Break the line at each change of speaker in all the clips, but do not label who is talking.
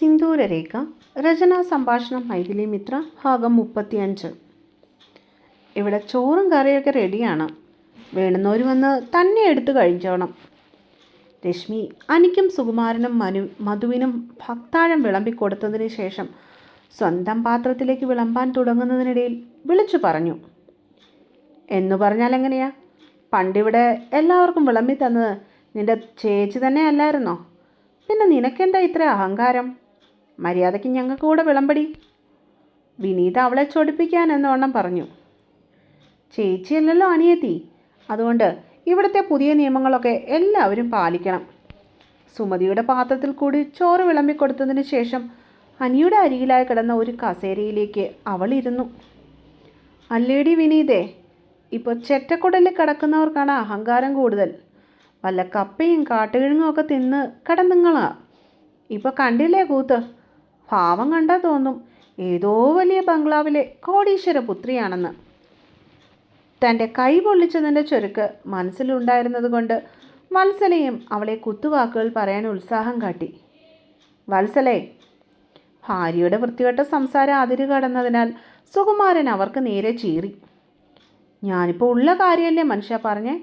സിന്ദൂരരേഖ രചനാ സംഭാഷണം മൈഥിലി മിത്ര ഭാഗം മുപ്പത്തിയഞ്ച്. ഇവിടെ ചോറും കറിയൊക്കെ റെഡിയാണ്. വേണുന്നവർ വന്ന് തന്നെ എടുത്തു കഴിച്ചോണം. രശ്മി അനിക്കും സുകുമാരനും മനു മധുവിനും ഭക്താഴം വിളമ്പിക്കൊടുത്തതിന് ശേഷം സ്വന്തം പാത്രത്തിലേക്ക് വിളമ്പാൻ തുടങ്ങുന്നതിനിടയിൽ വിളിച്ചു പറഞ്ഞു. എന്നു പറഞ്ഞാൽ എങ്ങനെയാ? പണ്ടിവിടെ എല്ലാവർക്കും വിളമ്പി തന്നത് നിന്റെ ചേച്ചി തന്നെ അല്ലായിരുന്നോ പിന്നെ നിനക്കെന്താ ഇത്ര അഹങ്കാരം? മര്യാദയ്ക്ക് ഞങ്ങൾക്ക് കൂടെ വിളമ്പടി. വിനീത അവളെ ചൊടിപ്പിക്കാൻ എന്നോണം പറഞ്ഞു. ചേച്ചിയല്ലല്ലോ അനിയത്തി. അതുകൊണ്ട് ഇവിടുത്തെ പുതിയ നിയമങ്ങളൊക്കെ എല്ലാവരും പാലിക്കണം. സുമതിയുടെ പാത്രത്തിൽ കൂടി ചോറ് വിളമ്പിക്കൊടുത്തതിന് ശേഷം അനിയുടെ അരികിലായി കിടന്ന ഒരു കസേരയിലേക്ക് അവൾ ഇരുന്നു. അല്ലേടി വിനീതേ ഇപ്പോൾ ചെറ്റക്കുടലിൽ കിടക്കുന്നവർക്കാണ് അഹങ്കാരം കൂടുതൽ. വല്ല കപ്പയും കാട്ടുകിഴങ്ങും ഒക്കെ തിന്ന് കിടന്നുങ്ങളാ. ഇപ്പോൾ കണ്ടില്ലേ കൂത്ത്? ഭാവം കണ്ടാൽ തോന്നും. ഏതോ വലിയ ബംഗ്ലാവിലെ കോടീശ്വര പുത്രിയാണെന്ന് തന്റെ കൈ പൊള്ളിച്ചതിന്റെ ചുരുക്ക് മനസ്സിലുണ്ടായിരുന്നത് കൊണ്ട് വത്സലയും അവളെ കുത്തുവാക്കുകൾ പറയാൻ ഉത്സാഹം കാട്ടി. വത്സലേ ഭാര്യയുടെ വൃത്തികെട്ട സംസാരം അതിര് കടന്നതിനാൽ സുകുമാരൻ അവർക്ക് നേരെ ചീറി. ഞാനിപ്പോൾ ഉള്ള കാര്യമല്ലേ മനുഷ്യ പറഞ്ഞേ?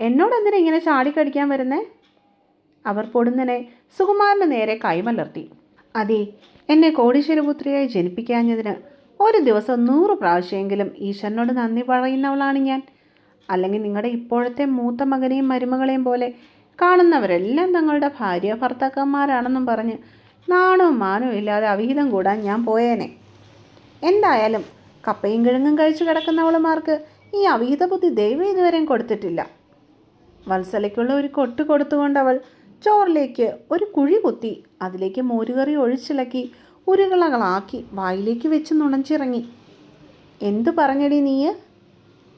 എന്നോട് എന്തിനാ ഇങ്ങനെ ചാടിക്കടിക്കാൻ വരുന്നേ? അവർ പൊടുന്നനെ സുകുമാരന് നേരെ കൈമലർത്തി. അതെ എന്നെ കോടീശ്വരപുത്രിയായി ജനിപ്പിക്കാഞ്ഞതിന് ഒരു ദിവസം നൂറ് പ്രാവശ്യമെങ്കിലും ഈശ്വരനോട് നന്ദി പറയുന്നവളാണ് ഞാൻ. അല്ലെങ്കിൽ നിങ്ങളുടെ ഇപ്പോഴത്തെ മൂത്ത മകനെയും മരുമകളെയും പോലെ കാണുന്നവരെല്ലാം തങ്ങളുടെ ഭാര്യ ഭർത്താക്കന്മാരാണെന്നും പറഞ്ഞ് നാണോ മാനോ ഇല്ലാതെ അവിഹിതം കൂടാൻ ഞാൻ പോയേനെ. എന്തായാലും കപ്പയും കിഴങ്ങും കഴിച്ചു കിടക്കുന്നവളുമാർക്ക് ഈ അവിഹിത ബുദ്ധി ദൈവം ഇതുവരെയും കൊടുത്തിട്ടില്ല. വത്സലയ്ക്കുള്ള ഒരു കൊട്ട് കൊടുത്തുകൊണ്ട് അവൾ ചോറിലേക്ക് ഒരു കുഴി കുത്തി അതിലേക്ക് മോരുകറി ഒഴിച്ചിളക്കി ഉരുകളകളാക്കി വായിലേക്ക് വെച്ച് നുണച്ചിറങ്ങി. എന്തു പറഞ്ഞടി നീയ്?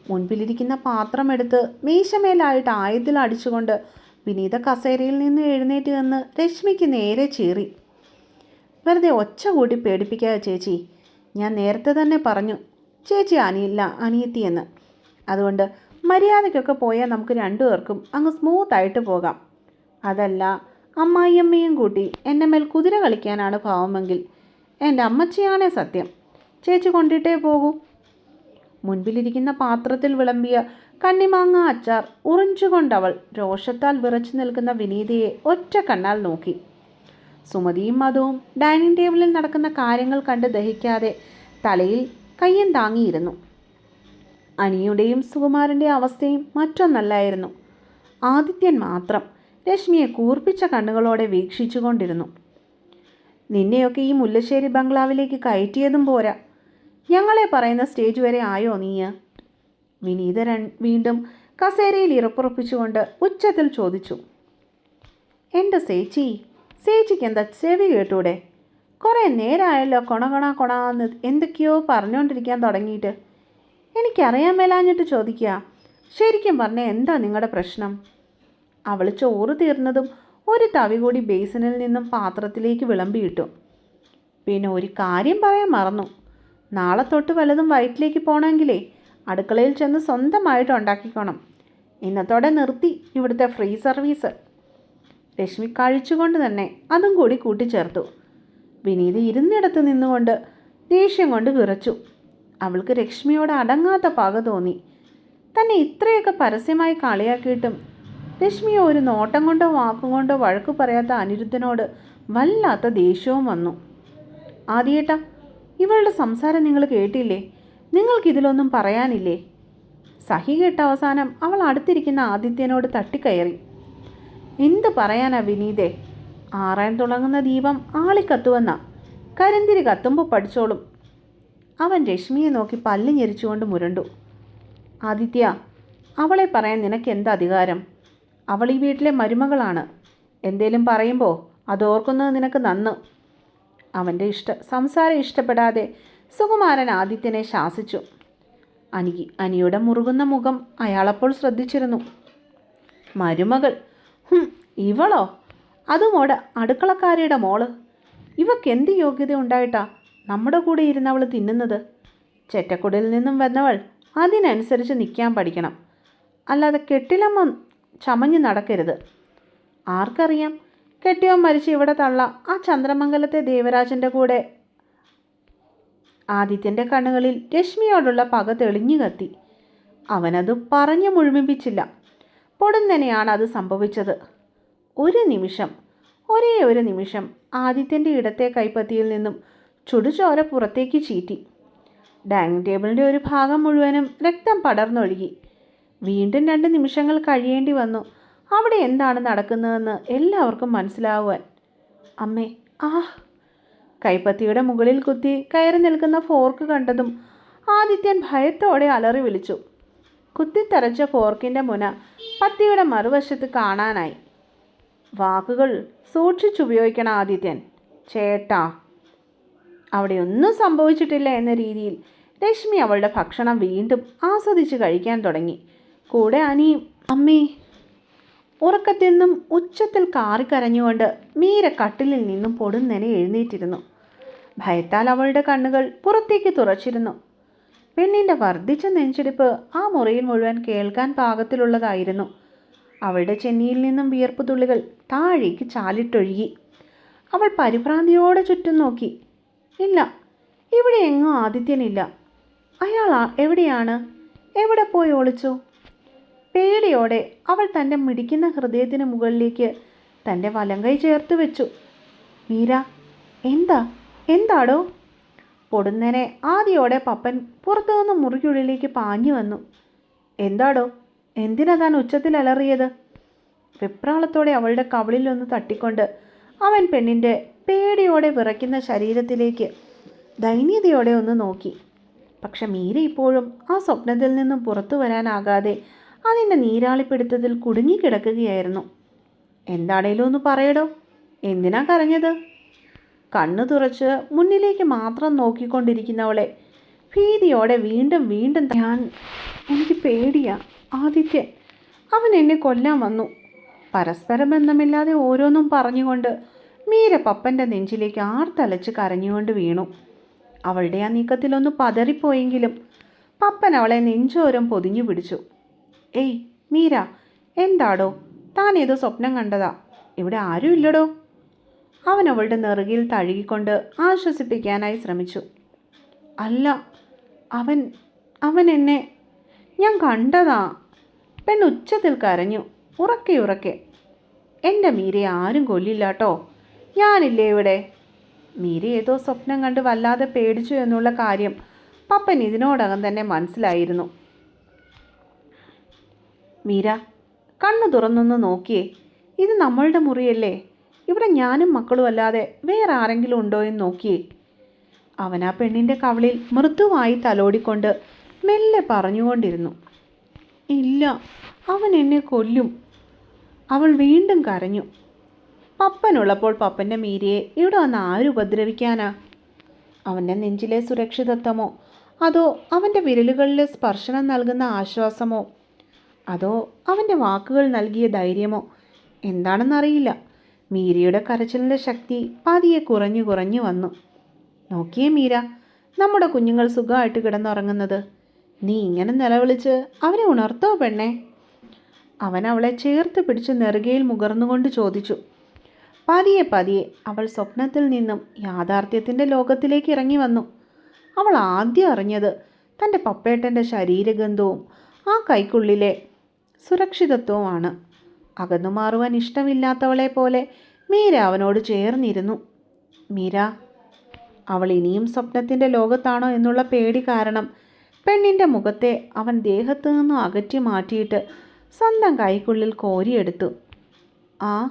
മുൻപിലിരിക്കുന്ന പാത്രമെടുത്ത് മീശമേലായിട്ട് ആയത്തിൽ അടിച്ചുകൊണ്ട് വിനീത കസേരയിൽ നിന്ന് എഴുന്നേറ്റ് നിന്ന് രശ്മിക്ക് നേരെ ചീറി. വെറുതെ ഒച്ച കൂടി പേടിപ്പിക്കാതെ ചേച്ചി ഞാൻ നേരത്തെ തന്നെ പറഞ്ഞു ചേച്ചി അനിയില്ല അനിയത്തിയെന്ന് അതുകൊണ്ട് മര്യാദയ്ക്കൊക്കെ പോയാൽ നമുക്ക് രണ്ടുപേർക്കും അങ്ങ് സ്മൂത്തായിട്ട് പോകാം. അതല്ല അമ്മായിയമ്മയും കൂട്ടി എന്റെ മേൽ കുതിര കളിക്കാനാണ് ഭാവമെങ്കിൽ എന്റെ അമ്മച്ചിയാണേ സത്യം. ചേച്ചി കൊണ്ടിട്ടേ പോകൂ. മുൻപിലിരിക്കുന്ന പാത്രത്തിൽ വിളമ്പിയ കണ്ണിമാങ്ങ അച്ചാർ ഉറിഞ്ചുകൊണ്ടവൾ രോഷത്താൽ വിറച്ചു നിൽക്കുന്ന വിനീതയെ ഒറ്റ കണ്ണാൽ നോക്കി. സുമതിയും മധുവും ഡൈനിങ് ടേബിളിൽ നടക്കുന്ന കാര്യങ്ങൾ കണ്ട് ദഹിക്കാതെ തലയിൽ കയ്യും താങ്ങിയിരുന്നു. അനിയുടെയും സുകുമാരന്റെ അവസ്ഥയും മറ്റൊന്നല്ലായിരുന്നു. ആദിത്യൻ മാത്രം രശ്മിയെ കൂർപ്പിച്ച കണ്ണുകളോടെ വീക്ഷിച്ചുകൊണ്ടിരുന്നു. നിന്നെയൊക്കെ ഈ മുല്ലശ്ശേരി ബംഗ്ലാവിലേക്ക് കയറ്റിയതും പോരാ. ഞങ്ങളെ പറയുന്ന സ്റ്റേജ് വരെ ആയോ നീയ? വിനീത വീണ്ടും കസേരയിൽ ഇറപ്പുറപ്പിച്ചുകൊണ്ട് ഉച്ചത്തിൽ ചോദിച്ചു. എന്റെ സേച്ചി സേച്ചിക്ക് എന്താ ചെവി കേട്ടൂടെ? കുറേ നേരമായല്ലോ കൊണകൊണ കൊണാന്ന് എന്തൊക്കെയോ പറഞ്ഞുകൊണ്ടിരിക്കാൻ തുടങ്ങിയിട്ട്. എനിക്കറിയാൻ മേലാഞ്ഞിട്ട് ചോദിക്കുക ശരിക്കും പറഞ്ഞാൽ എന്താ നിങ്ങളുടെ പ്രശ്നം? അവൾ ചോറ് തീർന്നതും ഒരു തവി കൂടി ബേസിനിൽ നിന്നും പാത്രത്തിലേക്ക് വിളമ്പിയിട്ടു. പിന്നെ ഒരു കാര്യം പറയാൻ മറന്നു. നാളെ തൊട്ട് വലതും വയറ്റിലേക്ക് പോകണമെങ്കിലേ അടുക്കളയിൽ ചെന്ന് സ്വന്തമായിട്ട് ഉണ്ടാക്കിക്കോണം. ഇന്നത്തോടെ നിർത്തി ഇവിടുത്തെ ഫ്രീ സർവീസ്. രശ്മി കഴിച്ചുകൊണ്ട് തന്നെ അതും കൂടി കൂട്ടിച്ചേർത്തു. വിനീത് ഇരുന്നിടത്ത് നിന്നുകൊണ്ട് ദേഷ്യം കൊണ്ട് വിറച്ചു. അവൾക്ക് രശ്മിയോട് അടങ്ങാത്ത പക തോന്നി. തന്നെ ഇത്രയൊക്കെ പരസ്യമായി കളിയാക്കിയിട്ടും രശ്മിയെ ഒരു നോട്ടം കൊണ്ടോ വാക്കും കൊണ്ടോ വഴക്ക് പറയാത്ത അനിരുദ്ധനോട് വല്ലാത്ത ദേഷ്യവും വന്നു. ആദ്യേട്ടാ ഇവളുടെ സംസാരം നിങ്ങൾ കേട്ടില്ലേ? നിങ്ങൾക്കിതിലൊന്നും പറയാനില്ലേ? സഹി കേട്ട അവസാനം അവൾ അടുത്തിരിക്കുന്ന ആദിത്യനോട് തട്ടിക്കയറി. എന്ത് പറയാനാ വിനീതേ? ആറാൻ തുടങ്ങുന്ന ദീപം ആളിക്കത്തുവെന്ന കരിന്തിരി കത്തുമ്പോൾ പഠിച്ചോളും. അവൻ രശ്മിയെ നോക്കി പല്ല് ഞെരിച്ചുകൊണ്ട് മുരണ്ടു. ആദിത്യ അവളെ പറയാൻ നിനക്ക് എന്ത് അധികാരം? അവൾ ഈ വീട്ടിലെ മരുമകളാണ്. എന്തേലും പറയുമ്പോൾ അതോർക്കുന്നത് നിനക്ക് നന്ന്. അവന്റെ ഇഷ്ട സംസാരം ഇഷ്ടപ്പെടാതെ സുകുമാരൻ ആദിത്യനെ ശാസിച്ചു. അനിക്ക് അനിയുടെ മുറുകുന്ന മുഖം അയാളപ്പോൾ ശ്രദ്ധിച്ചിരുന്നു. മരുമകൾ? ഇവളോ? അതുമോടെ അടുക്കളക്കാരിയുടെ മോൾ. ഇവക്ക് എന്ത് യോഗ്യത ഉണ്ടായിട്ടാ നമ്മുടെ കൂടെ ഇരുന്നവൾ തിന്നുന്നത്? ചെറ്റക്കുടലിൽ നിന്നും വന്നവൾ അതിനനുസരിച്ച് നിൽക്കാൻ പഠിക്കണം. അല്ലാതെ കെട്ടിലമ്മ ചമഞ്ഞ് നടക്കരുത്. ആർക്കറിയാം? കെട്ടിയോ മരിച്ച് ഇവിടെ തള്ള ആ ചന്ദ്രമംഗലത്തെ ദേവരാജന്റെ കൂടെ. ആദിത്യന്റെ കണ്ണുകളിൽ രശ്മിയോടുള്ള പക തെളിഞ്ഞു കത്തി. അവനത് പറഞ്ഞു മുഴുമിപ്പിച്ചില്ല. പൊടുന്നനെയാണ് അത് സംഭവിച്ചത്. ഒരു നിമിഷം ഒരേ ഒരു നിമിഷം ആദിത്യന്റെ ഇടത്തെ കൈപ്പത്തിയിൽ നിന്നും ചുടുചോര പുറത്തേക്ക് ചീറ്റി. ഡൈനിങ് ടേബിളിന്റെ ഒരു ഭാഗം മുഴുവനും രക്തം പടർന്നൊഴുകി. വീണ്ടും രണ്ട് നിമിഷങ്ങൾ കഴിയേണ്ടി വന്നു. അവിടെ എന്താണ് നടക്കുന്നതെന്ന് എല്ലാവർക്കും മനസ്സിലാവുവാൻ. അമ്മേ ആ. കൈപ്പത്തിയുടെ മുകളിൽ കുത്തി കയറി നിൽക്കുന്ന ഫോർക്ക് കണ്ടതും ആദിത്യൻ ഭയത്തോടെ അലറി വിളിച്ചു. കുത്തിത്തറച്ച ഫോർക്കിന്റെ മുന പത്തിയുടെ മറുവശത്ത് കാണാനായി. വാക്കുകൾ സൂക്ഷിച്ചുപയോഗിക്കണം ആദിത്യൻ. ചേട്ടാ അവിടെ ഒന്നും സംഭവിച്ചിട്ടില്ല എന്ന രീതിയിൽ രശ്മി അവളുടെ ഭക്ഷണം വീണ്ടും ആസ്വദിച്ച് കഴിക്കാൻ തുടങ്ങി. കൂടെ അനിയും അമ്മേ. ഉറക്കത്തിൽ നിന്നും ഉച്ചത്തിൽ കാറിക്കരഞ്ഞുകൊണ്ട് മീര കട്ടിലിൽ നിന്നും പൊടുന്നനെ എഴുന്നേറ്റിരുന്നു. ഭയത്താൽ അവളുടെ കണ്ണുകൾ പുറത്തേക്ക് തുറച്ചിരുന്നു. പെണ്ണിന്റെ വർദ്ധിച്ച നെഞ്ചിടിപ്പ് ആ മുറിയിൽ മുഴുവൻ കേൾക്കാൻ പാകത്തിലുള്ളതായിരുന്നു. അവളുടെ ചെന്നിയിൽ നിന്നും വിയർപ്പ് തുള്ളികൾ താഴേക്ക് ചാലിട്ടൊഴുകി. അവൾ പരിഭ്രാന്തിയോടെ ചുറ്റും നോക്കി. ഇല്ല ഇവിടെ എങ്ങും ആദിത്യനില്ല. അയാൾ എവിടെയാണ്? എവിടെ പോയി ഒളിച്ചു? പേടിയോടെ അവൾ തന്റെ മിടിക്കുന്ന ഹൃദയത്തിന് മുകളിലേക്ക് തന്റെ വലങ്കൈ ചേർത്ത് വെച്ചു. മീര എന്താ? എന്താടോ? പൊടുന്നനെ ആദിയോടെ പപ്പൻ പുറത്തുനിന്ന് മുറിക്കുള്ളിലേക്ക് പാഞ്ഞു വന്നു. എന്താടോ? എന്തിനാ താൻ ഉച്ചത്തിൽ അലറിയത്? വെപ്രാളത്തോടെ അവളുടെ കവിളിലൊന്ന് തട്ടിക്കൊണ്ട് അവൻ പെണ്ണിന്റെ പേടിയോടെ വിറയ്ക്കുന്ന ശരീരത്തിലേക്ക് ദൈന്യതയോടെ ഒന്ന് നോക്കി. പക്ഷെ മീര ഇപ്പോഴും ആ സ്വപ്നത്തിൽ നിന്നും പുറത്തു വരാനാകാതെ അതിന്റെ നീരാളിപ്പിടുത്തത്തിൽ കുടുങ്ങിക്കിടക്കുകയായിരുന്നു. എന്താണേലും ഒന്ന് പറയടോ എന്തിനാ കരഞ്ഞത്? കണ്ണു തുറച്ച് മുന്നിലേക്ക് മാത്രം നോക്കിക്കൊണ്ടിരിക്കുന്നവളെ ഭീതിയോടെ വീണ്ടും വീണ്ടും ഞാൻ എനിക്ക് പേടിയാ ആദിത്യൻ അവൻ എന്നെ കൊല്ലാൻ വന്നു. പരസ്പര ബന്ധമില്ലാതെ ഓരോന്നും പറഞ്ഞുകൊണ്ട് മീര പപ്പന്റെ നെഞ്ചിലേക്ക് ആർത്തലച്ച് കരഞ്ഞുകൊണ്ട് വീണു. അവളുടെ ആ നീക്കത്തിലൊന്ന് പതറിപ്പോയെങ്കിലും പപ്പൻ അവളെ നെഞ്ചോരം പൊതിഞ്ഞു പിടിച്ചു. ഏയ് മീര എന്താടോ? താൻ ഏതോ സ്വപ്നം കണ്ടതാ. ഇവിടെ ആരും ഇല്ലടോ. അവൻ അവളുടെ നെറുകിൽ തഴുകിക്കൊണ്ട് ആശ്വസിപ്പിക്കാനായി ശ്രമിച്ചു. അല്ല അവൻ അവൻ എന്നെ ഞാൻ കണ്ടതാ. പെണ്ണ് ഉച്ചത്തിൽ കരഞ്ഞു. ഉറക്കെ ഉറക്കെ. എന്റെ മീരയെ ആരും കൊല്ലില്ലാട്ടോ. ഞാനില്ലേ ഇവിടെ? മീര ഏതോ സ്വപ്നം കണ്ട് വല്ലാതെ പേടിച്ചു എന്നുള്ള കാര്യം പപ്പൻ ഇതിനോടകം തന്നെ മനസ്സിലായിരുന്നു. മീര കണ്ണു തുറന്നൊന്ന് നോക്കിയേ. ഇത് നമ്മളുടെ മുറിയല്ലേ? ഇവിടെ ഞാനും മക്കളും അല്ലാതെ വേറെ ആരെങ്കിലും ഉണ്ടോ എന്ന് നോക്കിയേ. അവൻ ആ പെണ്ണിന്റെ കവളിൽ മൃദുവായി തലോടിക്കൊണ്ട് മെല്ലെ പറഞ്ഞുകൊണ്ടിരുന്നു. ഇല്ല അവൻ എന്നെ കൊല്ലും. അവൾ വീണ്ടും കരഞ്ഞു. പപ്പനുള്ളപ്പോൾ പപ്പന്റെ മീരയെ ഇവിടെ വന്ന് ആര് ഉപദ്രവിക്കാനാ? അവന്റെ നെഞ്ചിലെ സുരക്ഷിതത്വമോ അതോ അവന്റെ വിരലുകളിലെ സ്പർശനം നൽകുന്ന ആശ്വാസമോ? അതോ അവന്റെ വാക്കുകൾ നൽകിയ ധൈര്യമോ? എന്താണെന്നറിയില്ല. മീരയുടെ കരച്ചിലിന്റെ ശക്തി പതിയെ കുറഞ്ഞു കുറഞ്ഞു വന്നു. നോക്കിയേ മീര നമ്മുടെ കുഞ്ഞുങ്ങൾ സുഖമായിട്ട് കിടന്നുറങ്ങുന്നത്. നീ ഇങ്ങനെ നിലവിളിച്ച് അവനെ ഉണർത്തോ പെണ്ണേ? അവൻ അവളെ ചേർത്ത് പിടിച്ച് നെറുകയിൽ മുകർന്നുകൊണ്ട് ചോദിച്ചു. പതിയെ പതിയെ അവൾ സ്വപ്നത്തിൽ നിന്നും യാഥാർത്ഥ്യത്തിന്റെ ലോകത്തിലേക്ക് ഇറങ്ങി വന്നു. അവൾ ആദ്യം അറിഞ്ഞത് തന്റെ പപ്പേട്ടന്റെ ശരീരഗന്ധവും ആ കൈക്കുള്ളിലെ സുരക്ഷിതത്വവുമാണ്. അകന്നു മാറുവാൻ ഇഷ്ടമില്ലാത്തവളെ പോലെ മീര അവനോട് ചേർന്നിരുന്നു. മീര അവൾ ഇനിയും സ്വപ്നത്തിന്റെ ലോകത്താണോ എന്നുള്ള പേടി കാരണം പെണ്ണിന്റെ മുഖത്തെ അവൻ ദേഹത്തു നിന്നും അകറ്റി മാറ്റിയിട്ട് സ്വന്തം കൈക്കുള്ളിൽ കോരിയെടുത്തു. ആ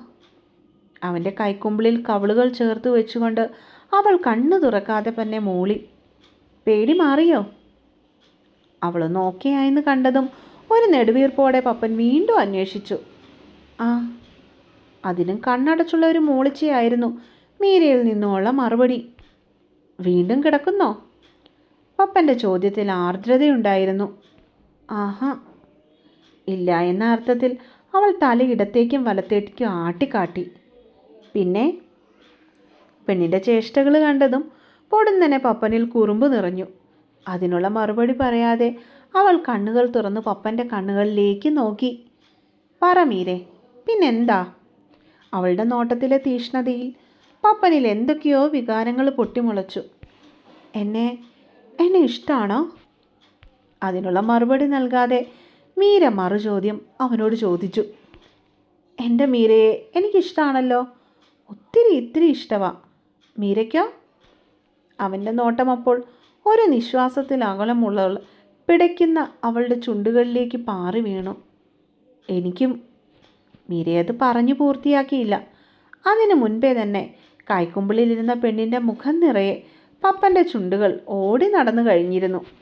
അവന്റെ കൈക്കുമ്പിളിൽ കവിളുകൾ ചേർത്ത് വെച്ചുകൊണ്ട് അവൾ കണ്ണു തുറക്കാതെ തന്നെ മൂളി. പേടി മാറിയോ? അവളൊന്ന് ഓക്കെ ആയെന്ന് കണ്ടതും ഒരു നെടുവീർപ്പോടെ പപ്പൻ വീണ്ടും അന്വേഷിച്ചു. ആ അതിനും കണ്ണടച്ചുള്ള ഒരു മൂളിച്ചയായിരുന്നു മീരയിൽ നിന്നുമുള്ള മറുപടി. വീണ്ടും കിടക്കുന്നോ? പപ്പന്റെ ചോദ്യത്തിൽ ആർദ്രതയുണ്ടായിരുന്നു. ആഹാ ഇല്ല എന്ന അർത്ഥത്തിൽ അവൾ തല ഇടത്തേക്കും വലത്തേക്കും ആട്ടിക്കാട്ടി. പിന്നെ? പെണ്ണിന്റെ ചേഷ്ടകൾ കണ്ടതും പൊടുന്നനെ പപ്പനിൽ കുറുമ്പ് നിറഞ്ഞു. അതിനുള്ള മറുപടി പറയാതെ അവൾ കണ്ണുകൾ തുറന്ന് പപ്പന്റെ കണ്ണുകളിലേക്ക് നോക്കി. പറ മീരെ പിന്നെന്താ? അവളുടെ നോട്ടത്തിലെ തീഷ്ണതയിൽ പപ്പനിൽ എന്തൊക്കെയോ വികാരങ്ങൾ പൊട്ടിമുളച്ചു. എന്നെ എന്നെ ഇഷ്ടമാണോ അതിനുള്ള മറുപടി നൽകാതെ മീര മറു ചോദ്യം അവനോട് ചോദിച്ചു. എന്റെ മീരയെ എനിക്കിഷ്ടമാണല്ലോ ഒത്തിരി ഇത്തിരി ഇഷ്ടവാ. മീരയ്ക്കോ? അവന്റെ നോട്ടം അപ്പോൾ ഒരു നിശ്വാസത്തിൽ അകലമുള്ള പിടയ്ക്കുന്ന അവളുടെ ചുണ്ടുകളിലേക്ക് പാറി വീണു. എനിക്കും മീരയത് പറഞ്ഞു പൂർത്തിയാക്കിയില്ല. അതിനു മുൻപേ തന്നെ കൈക്കുമ്പിളിലിരുന്ന പെണ്ണിന്റെ മുഖം നിറയെ പപ്പന്റെ ചുണ്ടുകൾ ഓടി നടന്നു കഴിഞ്ഞിരുന്നു.